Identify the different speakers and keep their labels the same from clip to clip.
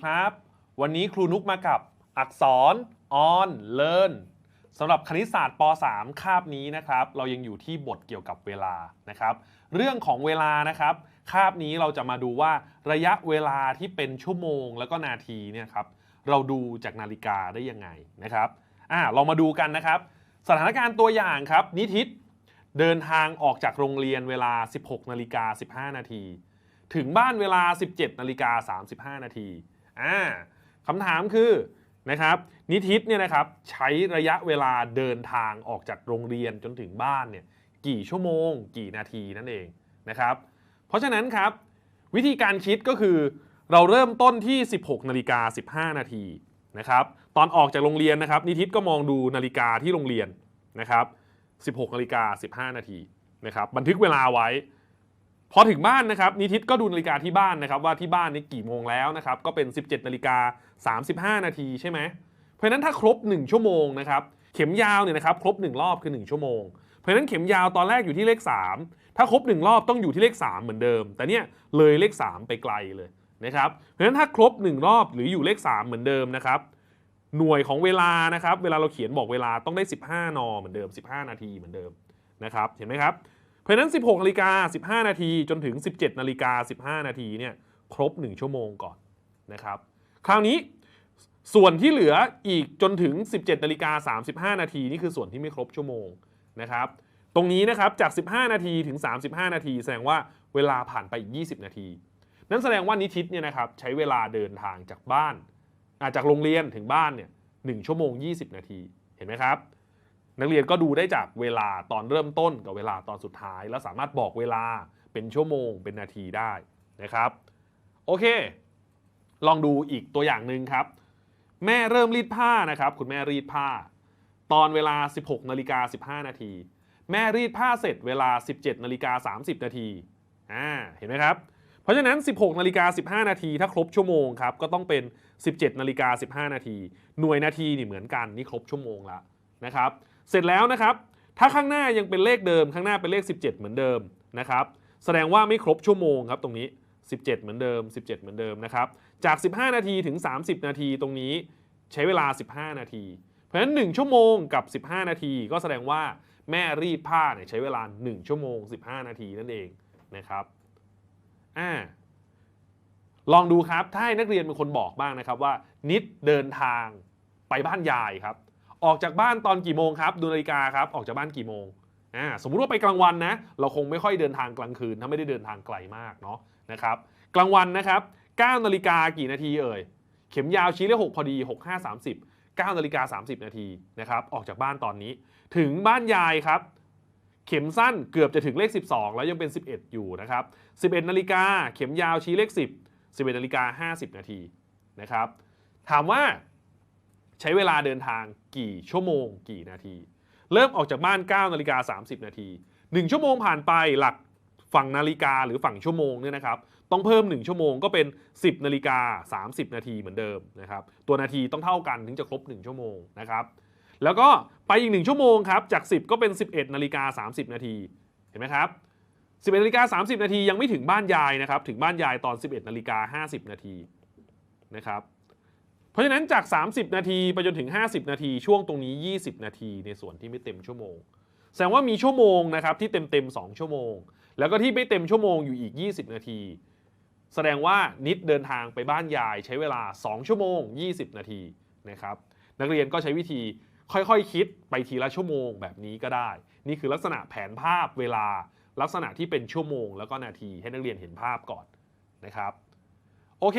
Speaker 1: วัสดีครับ วันนี้ครูนุกมากับอักษร on learn สำหรับคณิตศาสตร์ป .3 คาบนี้นะครับ เรายังอยู่ที่บทเกี่ยวกับเวลานะครับ เรื่องของเวลานะครับ คาบนี้เราจะมาดูว่าระยะเวลาที่เป็นชั่วโมงแล้วก็นาทีเนี่ยครับ เราดูจากนาฬิกาได้ยังไงนะครับอ่าลองมาดูกันนะครับ สถานการณ์ตัวอย่างครับ นิทิศเดินทางออกจากโรงเรียนเวลา 16นาฬิกา15 นาที ถึงบ้านเวลา 17นาฬิกา35 นาที อ่าคำถามคือนะครับนิทิศเนี่ยนะครับใช้ระยะเวลาเดินทางออกจากโรงเรียนจนถึงบ้านเนี่ยกี่ชั่วโมง กี่นาทีนั่นเองนะครับ เพราะฉะนั้นครับ วิธีการคิดก็คือเราเริ่มต้นที่ 16นาฬิกา15 นาทีนะครับตอนออกจากโรงเรียนนะครับนิทิศก็มองดูนาฬิกาที่โรงเรียนนะครับ16นาฬิกา15 นาทีนะครับบันทึกเวลาไว้ พอถึงบ้านนะครับนิทิศก็ดูนาฬิกาที่บ้านนะครับว่าที่บ้านนี่กี่โมงแล้วนะครับก็เป็น 17นาฬิกา35 นาทีใช่ไหมเพราะนั้นถ้าครบ 1 ชั่วโมงนะครับเข็มยาวเนี่ยนะครับครบ 1 รอบคือ 1 ชั่วโมง เพราะนั้นเข็มยาวตอนแรกอยู่ที่เลข 3 ถ้าครบ 1 รอบต้องอยู่ที่เลข 3 เหมือนเดิม แต่เนี่ยเลยเลข 3 ไปไกลเลยนะครับเพราะนั้นถ้าครบ 1 รอบหรืออยู่เลข 3 เหมือนเดิมนะครับหน่วยของเวลานะครับเวลาเราเขียนบอกเวลาต้องได้ 15 นอเหมือนเดิม 15 นาทีเหมือนเดิมนะครับเห็นไหมครับ ราะนั้น 16นาฬิกา15 นาทีจนถึง 17นาฬิกา15 นาทีเนี่ยครบ 1 ชั่วโมงก่อนนะครับ คราวนี้ส่วนที่เหลืออีกจนถึง 17นาฬิกา35 นาทีนี่คือส่วนที่ไม่ครบชั่วโมงนะครับ ตรงนี้นะครับจาก 15 นาทีถึง 35 นาที แสดงว่าเวลาผ่านไปอีก 20 นาที นั่นแสดงว่านิทิศเนี่ยนะครับใช้เวลาเดินทางจากบ้านอาจากโรงเรียนถึงบ้านเนี่ย1ชั่วโมง 20 นาที เห็นไหมครับ นักเรียนก็ดูได้จากเวลาตอนเริ่มต้นกับเวลาตอนสุดท้าย แล้วสามารถบอกเวลาเป็นชั่วโมง เป็นนาทีได้นะครับโอเค ลองดูอีกตัวอย่างหนึ่งครับ แม่เริ่มรีดผ้านะครับ คุณแม่รีดผ้า ตอนเวลา 16นาฬิกา15 นาที แม่รีดผ้าเสร็จเวลา 17นาฬิกา30 นาทีอ่าเห็นไหมครับ เพราะฉะนั้น 16นาฬิกา15 นาทีถ้าครบชั่วโมงครับก็ต้องเป็น 17นาฬิกา15 นาที หน่วยนาทีนี่เหมือนกันนี่ครบชั่วโมงแล้วนะครับ เสร็จแล้วนะครับ ถ้าข้างหน้ายังเป็นเลขเดิม ข้างหน้าเป็นเลข 17 เหมือนเดิมนะครับ แสดงว่าไม่ครบชั่วโมงครับตรงนี้ 17 เหมือนเดิม 17 เหมือนเดิมนะครับ จาก 15 นาทีถึง 30 นาทีตรงนี้ใช้เวลา 15 นาที เพราะฉะนั้น 1 ชั่วโมงกับ 15 นาที ก็แสดงว่าแม่รีดผ้าเนี่ยใช้เวลา 1 ชั่วโมง 15 นาทีนั่นเองนะครับ อ่า ลองดูครับ ถ้าให้นักเรียนเป็นคนบอกบ้างนะครับว่า นิดเดินทางไปบ้านยายครับ ออกจากบ้านตอนกี่โมงครับดูนาฬิกาครับออกจากบ้านกี่โมงอ่าสมมุติว่าไปกลางวันนะเราคงไม่ค่อยเดินทางกลางคืนถ้าไม่ได้เดินทางไกลมากเนาะนะครับกลางวันนะครับ9นาฬิกากี่นาทีเอ่ยเข็มยาวชี้เลข6พอดี 6 5 30 9นาฬิกา30 นาทีนะครับออกจากบ้านตอนนี้ ถึงบ้านยายครับ เข็มสั้นเกือบจะถึงเลข 12 แล้วยังเป็น 11 อยู่นะครับ11นาฬิกาเข็มยาวชี้เลข 10 11นาฬิกา50 นาทีนะครับถามว่า ใช้เวลาเดินทางกี่ชั่วโมงกี่นาที เริ่มออกจากบ้าน9นาฬิกา30 นาที 1 ชั่วโมงผ่านไปหลักฝั่งนาฬิกาหรือฝั่งชั่วโมงเนี่ยนะครับต้องเพิ่ม 1 ชั่วโมงก็เป็น 10นาฬิกา30 นาทีเหมือนเดิมนะครับตัวนาทีต้องเท่ากันถึงจะครบ 1 ชั่วโมงนะครับแล้วก็ไปอีก 1 ชั่วโมงครับจาก 10 ก็เป็น 11นาฬิกา30 นาทีเห็นไหมครับ11นาฬิกา30 นาทียังไม่ถึงบ้านยายนะครับถึงบ้านยายตอน 11นาฬิกา50 นาทีนะครับ เพราะฉะนั้นจาก 30 นาทีไปจนถึง 50 นาที ช่วงตรงนี้ 20 นาทีในส่วนที่ไม่เต็มชั่วโมง แสดงว่ามีชั่วโมงนะครับที่เต็มเต็ม2ชั่วโมง แล้วก็ที่ไม่เต็มชั่วโมงอยู่อีก 20 นาที แสดงว่านิดเดินทางไปบ้านยายใช้เวลา 2 ชั่วโมง 20 นาทีนะครับนักเรียนก็ใช้วิธีค่อยๆคิดไปทีละชั่วโมงแบบนี้ก็ได้ นี่คือลักษณะแผนภาพเวลาลักษณะที่เป็นชั่วโมงแล้วก็นาทีให้นักเรียนเห็นภาพก่อนนะครับ โอเค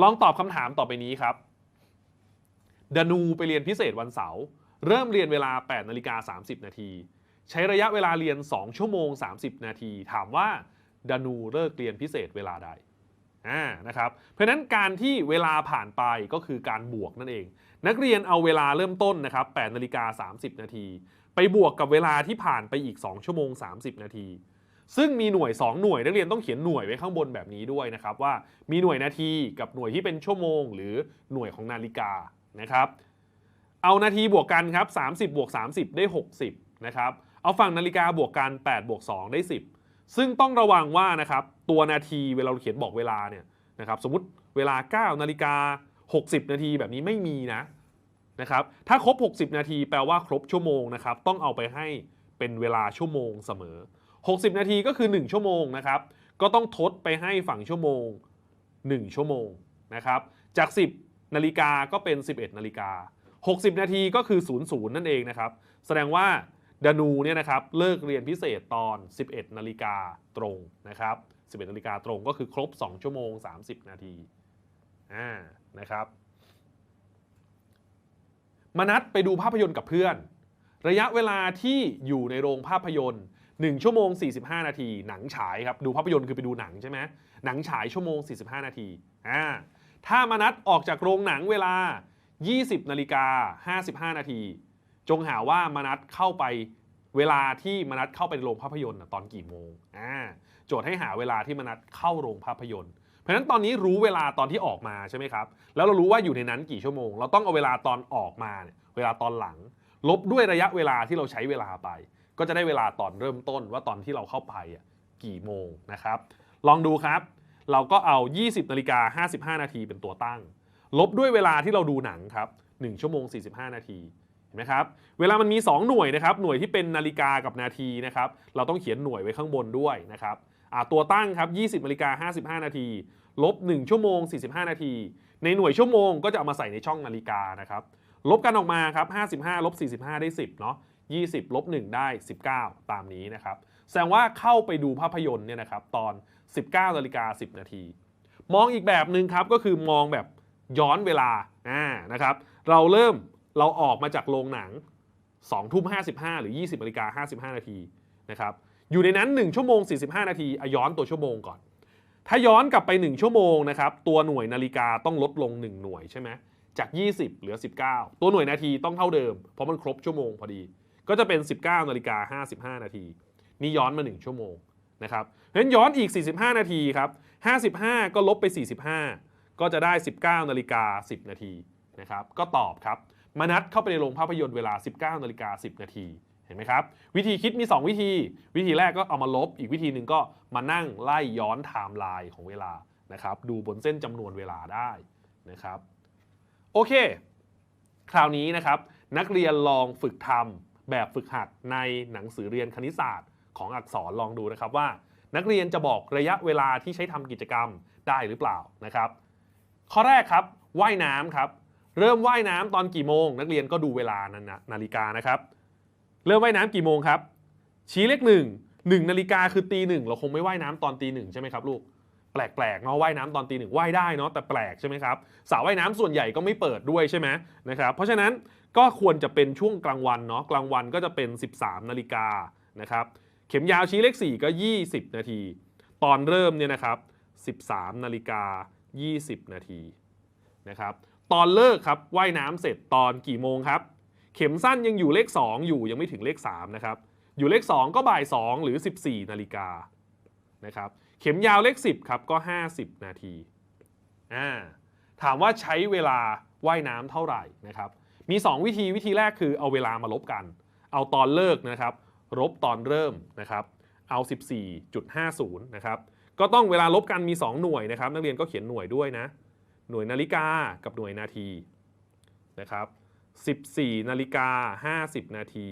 Speaker 1: ลองตอบคำถามต่อไปนี้ครับดานูไปเรียนพิเศษวันเสาร์เริ่มเรียนเวลา 8นาฬิกา30 นาที ใช้ระยะเวลาเรียน 2 ชั่วโมง 30 นาที ถามว่าดานูเลิกเรียนพิเศษเวลาใดอ่านะครับ เพราะฉะนั้นการที่เวลาผ่านไปก็คือการบวกนั่นเอง นักเรียนเอาเวลาเริ่มต้นนะครับ8นาฬิกา30 นาที ไปบวกกับเวลาที่ผ่านไปอีก 2 ชั่วโมง 30 นาที ซึ่งมีหน่วย 2 หน่วยนักเรียนต้องเขียนหน่วยไว้ข้างบนแบบนี้ด้วยนะครับว่ามีหน่วยนาทีกับหน่วยที่เป็นชั่วโมง หรือหน่วยของนาฬิกานะครับ เอานาทีบวกกันครับ30บวก30 ได้ 60นะครับเอาฝั่งนาฬิกาบวกกัน8บวก2ได้ 10 ซึ่งต้องระวังว่านะครับตัวนาทีเวลาเราเขียนบอกเวลาเนี่ยนะครับสมมติเวลา 9 นาฬิกา 60 นาทีแบบนี้ไม่มีนะนะครับถ้าครบ 60 นาทีแปลว่าครบชั่วโมงนะครับต้องเอาไปให้เป็นเวลาชั่วโมงเสมอ 60 นาทีก็คือ 1 ชั่วโมงนะครับ ก็ต้องทดไปให้ฝั่งชั่วโมง 1 ชั่วโมงนะครับ จาก 10 นาฬิกาก็เป็น 11 นาฬิกา 60 นาทีก็คือ 00 นั่นเองนะครับ แสดงว่าดานูเนี่ยนะครับเลิกเรียนพิเศษตอน 11 นาฬิกาตรงนะครับ 11 นาฬิกาตรงก็คือครบ 2 ชั่วโมง 30 นาทีอ่านะครับมานัดไปดูภาพยนตร์กับเพื่อน ระยะเวลาที่อยู่ในโรงภาพยนตร์ 1ชั่วโมง 45 นาที หนังฉายครับ ดูภาพยนตร์คือไปดูหนังใช่ไหมหนังฉายชั่วโมง 45 นาทีอ่าถ้ามานัดออกจากโรงหนังเวลา 20นาฬิกา55 นาที จงหาว่ามานัดเข้าไปเวลาที่มานัดเข้าไปโรงภาพยนตร์ตอนกี่โมงอ่าโจทย์ให้หาเวลาที่มานัดเข้าโรงภาพยนตร์เพราะฉะนั้นตอนนี้รู้เวลาตอนที่ออกมาใช่ไหมครับ แล้วเรารู้ว่าอยู่ในนั้นกี่ชั่วโมง เราต้องเอาเวลาตอนออกมาเนี่ยเวลาตอนหลัง ลบด้วยระยะเวลาที่เราใช้เวลาไป ก็จะได้เวลาตอนเริ่มต้นว่าตอนที่เราเข้าไปอะกี่โมงนะครับ ลองดูครับ เราก็เอา 20นาฬิกา55 นาทีเป็นตัวตั้ง ลบด้วยเวลาที่เราดูหนังครับ1ชั่วโมง 45 นาทีเห็นไหมครับเวลามันมี 2 หน่วยนะครับหน่วยที่เป็นนาฬิกากับนาทีนะครับเราต้องเขียนหน่วยไว้ข้างบนด้วยนะครับตัวตั้งครับ 20นาฬิกา55 นาที ลบ 1 ชั่วโมง 45 นาที ในหน่วยชั่วโมงก็จะเอามาใส่ในช่องนาฬิกานะครับ ลบกันออกมาครับ 55 ลบ 45 ได้ 10 เนาะ 20ลบ1ได้ 19 ตามนี้นะครับ แสดงว่าเข้าไปดูภาพยนตร์เนี่ยนะครับตอน 19นาฬิกา10 นาที มองอีกแบบหนึ่งครับก็คือมองแบบย้อนเวลาอ่านะครับ เราเริ่มเราออกมาจากโรงหนัง2ทุ่ม55 หรือ 20นาฬิกา55 นาทีนะครับอยู่ในนั้น 1 ชั่วโมง 45 นาทีอย้อนตัวชั่วโมงก่อน ถ้าย้อนกลับไป 1 ชั่วโมงนะครับตัวหน่วยนาฬิกาต้องลดลง 1 หน่วยใช่ไหมจาก 20 เหลือ 19 ตัวหน่วยนาทีต้องเท่าเดิม เพราะมันครบชั่วโมงพอดี ก็จะเป็น 19นาฬิกา55 นาทีนี่ย้อนมา 1 ชั่วโมงนะครับเพราะฉะนั้นย้อนอีก 45 นาทีครับ55 ก็ลบไป 45 ก็จะได้ 19นาฬิกา10 นาทีนะครับก็ตอบครับมานัดเข้าไปในโรงภาพยนตร์เวลา 19นาฬิกา10 นาทีเห็นไหมครับ วิธีคิดมี 2 วิธี วิธีแรกก็เอามาลบ อีกวิธีหนึ่งก็มานั่งไล่ย้อนไทม์ไลน์ของเวลานะครับดูบนเส้นจำนวนเวลาได้นะครับโอเค คราวนี้นะครับ นักเรียนลองฝึกทำ แบบฝึกหัดในหนังสือเรียนคณิตศาสตร์ของอักษรลองดูนะครับว่า นักเรียนจะบอกระยะเวลาที่ใช้ทำกิจกรรมได้หรือเปล่านะครับ ข้อแรกครับว่ายน้ำครับ เริ่มว่ายน้ำตอนกี่โมง นักเรียนก็ดูเวลานานนาฬิกานะครับ เริ่มว่ายน้ำกี่โมงครับ ชี้เลขหนึ่งหนึ่งนาฬิกาคือตีหนึ่งเราคงไม่ว่ายน้ำตอนตีหนึ่งใช่ไหมครับลูก แปลกๆเนาะว่ายน้ำตอนตีหนึ่งว่ายได้เนาะแต่แปลกใช่ไหมครับสระว่ายน้ำส่วนใหญ่ก็ไม่เปิดด้วยใช่ไหมนะครับเพราะฉะนั้นก็ควรจะเป็นช่วงกลางวันเนาะกลางวันก็จะเป็น 13นาฬิกานะครับเข็มยาวชี้เลข 4 ก็ 20 นาที ตอนเริ่มเนี่ยนะครับ 13นาฬิกา 20 นาทีนะครับตอนเลิกครับว่ายน้ำเสร็จตอนกี่โมงครับ เข็มสั้นยังอยู่เลข 2 อยู่ยังไม่ถึงเลข3นะครับอยู่เลข 2 ก็บ่าย 2 หรือ 14นาฬิกา นะครับ เข็มยาวเลข 10 ครับ ก็ 50 นาทีอ่าถามว่าใช้เวลาว่ายน้ำเท่าไหร่นะครับ มี 2 วิธีวิธีแรกคือเอาเวลามาลบกัน เอาตอนเลิกนะครับลบตอนเริ่มนะครับเอา 14.50 นะครับ ก็ต้องเวลาลบกันมี 2 หน่วยนะครับ นักเรียนก็เขียนหน่วยด้วยนะ หน่วยนาฬิกากับหน่วยนาทีนะครับ 14 นาฬิกา 50 นาที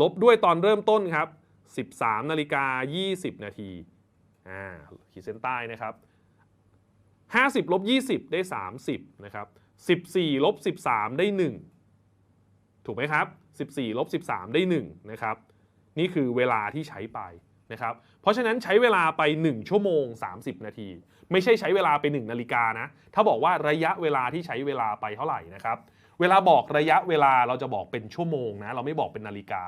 Speaker 1: ลบด้วยตอนเริ่มต้นครับ 13 นาฬิกา 20 นาที อ่าขีดเส้นใต้นะครับ 50ลบ20 ได้ 30นะครับ14ลบ13 ได้ 1 ถูกไหมครับ 14ลบ13 ได้ 1 นะครับ นี่คือเวลาที่ใช้ไปนะครับ เพราะฉะนั้นใช้เวลาไป 1 ชั่วโมง 30 นาที ไม่ใช่ใช้เวลาไป 1 นาฬิกานะ ถ้าบอกว่าระยะเวลาที่ใช้เวลาไปเท่าไหร่นะครับ เวลาบอกระยะเวลาเราจะบอกเป็นชั่วโมงนะ เราไม่บอกเป็นนาฬิกา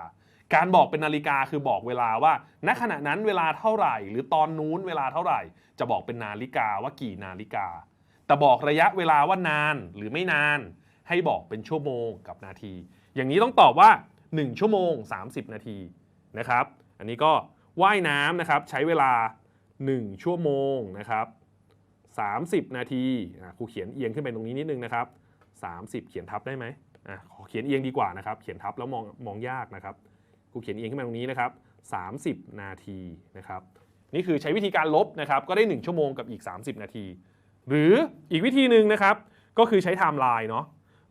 Speaker 1: การบอกเป็นนาฬิกาคือบอกเวลาว่าณขณะนั้นเวลาเท่าไหร่ หรือตอนนู้นเวลาเท่าไหร่ จะบอกเป็นนาฬิกาว่ากี่นาฬิกา แต่บอกระยะเวลาว่านานหรือไม่นาน ให้บอกเป็นชั่วโมงกับนาที อย่างนี้ต้องตอบว่า 1 ชั่วโมง 30 นาทีนะครับ อันนี้ก็ว่ายน้ำนะครับใช้เวลา 1 ชั่วโมงนะครับ30 นาทีครูเขียนเอียงขึ้นไปตรงนี้นิดนึงนะครับ 30 เขียนทับได้ไหมอะขอเขียนเอียงดีกว่านะครับ เขียนทับแล้วมองมองยากนะครับ ครูเขียนเองขึ้นมาตรงนี้นะครับ30 นาทีนะครับ นี่คือใช้วิธีการลบนะครับ ก็ได้ 1 ชั่วโมงกับอีก 30 นาที หรืออีกวิธีหนึ่งนะครับ ก็คือใช้ไทม์ไลน์เนาะ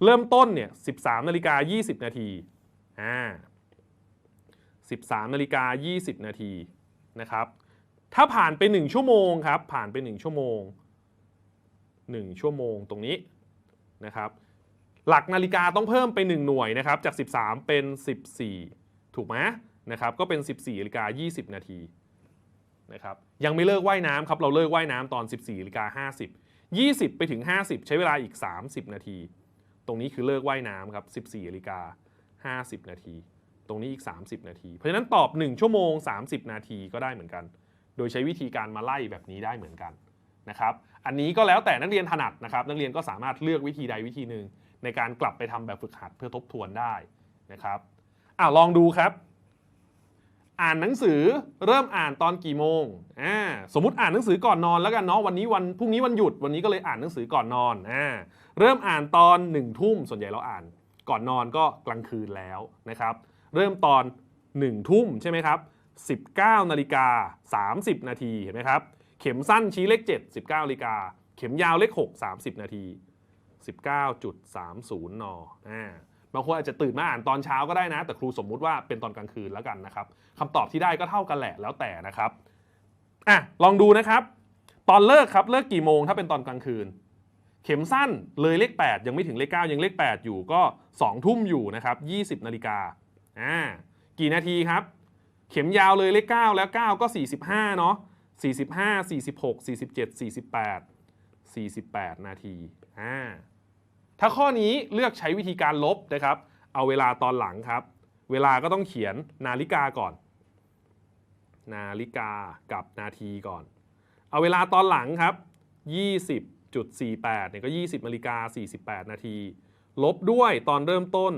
Speaker 1: เริ่มต้นเนี่ย 13นาฬิกา20 นาทีอ่า13นาฬิกา20 นาทีนะครับ ถ้าผ่านไป 1 ชั่วโมงครับ ผ่านไป 1 ชั่วโมง 1 ชั่วโมงตรงนี้นะครับ หลักนาฬิกาต้องเพิ่มไป 1 หน่วยนะครับ จาก 13 เป็น 14 ถูกไหมนะครับก็เป็น 14นาฬิกา20 นาทีนะครับยังไม่เลิกว่ายน้ำครับเราเลิกว่ายน้ำตอน 14นาฬิกา50 20 ไปถึง 50 ใช้เวลาอีก 30 นาที ตรงนี้คือเลิกว่ายน้ำครับ14นาฬิกา50 นาที ตรงนี้อีก 30 นาที เพราะฉะนั้นตอบ 1 ชั่วโมง 30 นาทีก็ได้เหมือนกัน โดยใช้วิธีการมาไล่แบบนี้ได้เหมือนกันนะครับอันนี้ก็แล้วแต่นักเรียนถนัดนะครับนักเรียนก็สามารถเลือกวิธีใดวิธีหนึ่งในการกลับไปทำแบบฝึกหัดเพื่อทบทวนได้นะครับ อ่าลองดูครับ อ่านหนังสือเริ่มอ่านตอนกี่โมงอ่าสมมติอ่านหนังสือก่อนนอนแล้วกันเนาะวันนี้วันพรุ่งนี้วันหยุดวันนี้ก็เลยอ่านหนังสือก่อนนอนอ่าเริ่มอ่านตอนหนึ่งทุ่มส่วนใหญ่เราอ่านก่อนนอนก็กลางคืนแล้วนะครับ เริ่มตอน1นึ่ทุ่มใช่ไหมครับ19นาฬิกา30 นาทีเห็นไหมครับ เข็มสั้นชี้เลข 7 19นาฬิกา เข็มยาวเลข 6 30 นาที 19.30 น อ่า บางคนอาจจะตื่นมาอ่านตอนเช้าก็ได้นะ แต่ครูสมมุติว่าเป็นตอนกลางคืนแล้วกันนะครับคำตอบที่ได้ก็เท่ากันแหละแล้วแต่นะครับอะลองดูนะครับ ตอนเลิกครับเลิกกี่โมงถ้าเป็นตอนกลางคืน เข็มสั้นเลยเลข 8 ยังไม่ถึงเลข 9 ยังเลข 8 อยู่ก็ 2 ทุ่มอยู่นะครับ 20 นาฬิกาอ่ากี่นาทีครับ เข็มยาวเลยเลข 9 แล้ว 9 ก็ 45 เนาะ45 46 47 48 48 นาทีอ่า ถ้าข้อนี้เลือกใช้วิธีการลบนะครับ เอาเวลาตอนหลังครับ เวลาก็ต้องเขียนนาฬิกาก่อน นาฬิกากับนาทีก่อน เอาเวลาตอนหลังครับ 20.48เนี่ยก็ 20นาฬิกา48 นาที ลบด้วยตอนเริ่มต้น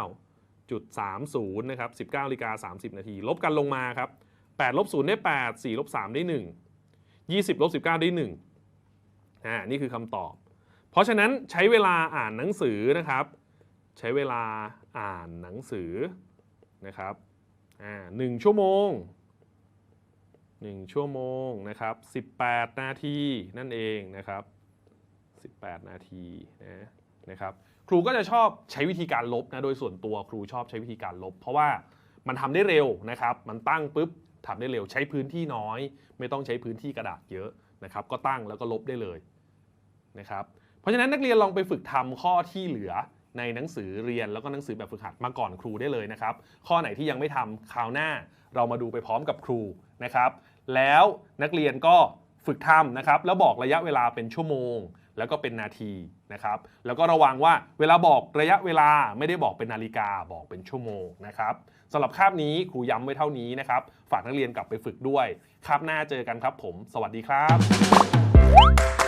Speaker 1: 19.30นะครับ19นาฬิกา30 นาที ลบกันลงมาครับ8ลบ0ได้ 8 4ลบ3ได้ 1 20ลบ19ได้1อ่านี่คือคำตอบ เพราะฉะนั้นใช้เวลาอ่านหนังสือนะครับ ใช้เวลาอ่านหนังสือนะครับหนึ่งชั่วโมง 1 ชั่วโมงนะครับ 18 นาทีนั่นเองนะครับ 18 นาทีนะนะครับครูก็จะชอบใช้วิธีการลบนะโดยส่วนตัวครูชอบใช้วิธีการลบ เพราะว่ามันทำได้เร็วนะครับ มันตั้งปุ๊บทำได้เร็วใช้พื้นที่น้อย ไม่ต้องใช้พื้นที่กระดาษเยอะนะครับ ก็ตั้งแล้วก็ลบได้เลยนะครับ ราะฉะนั้นนักเรียนลองไปฝึกทำข้อที่เหลือในหนังสือเรียนแล้วก็หนังสือแบบฝึกหัดมาก่อนครูได้เลยนะครับ ข้อไหนที่ยังไม่ทำคราวหน้า เรามาดูไปพร้อมกับครูนะครับ แล้วนักเรียนก็ฝึกทำนะครับ แล้วบอกระยะเวลาเป็นชั่วโมง แล้วก็เป็นนาทีนะครับ แล้วก็ระวังว่าเวลาบอกระยะเวลาไม่ได้บอกเป็นนาฬิกาบอกเป็นชั่วโมงนะครับสำหรับคาบนี้ครูย้ำไว้เท่านี้นะครับ ฝากนักเรียนกลับไปฝึกด้วยคาบหน้าเจอกันครับผม สวัสดีครับ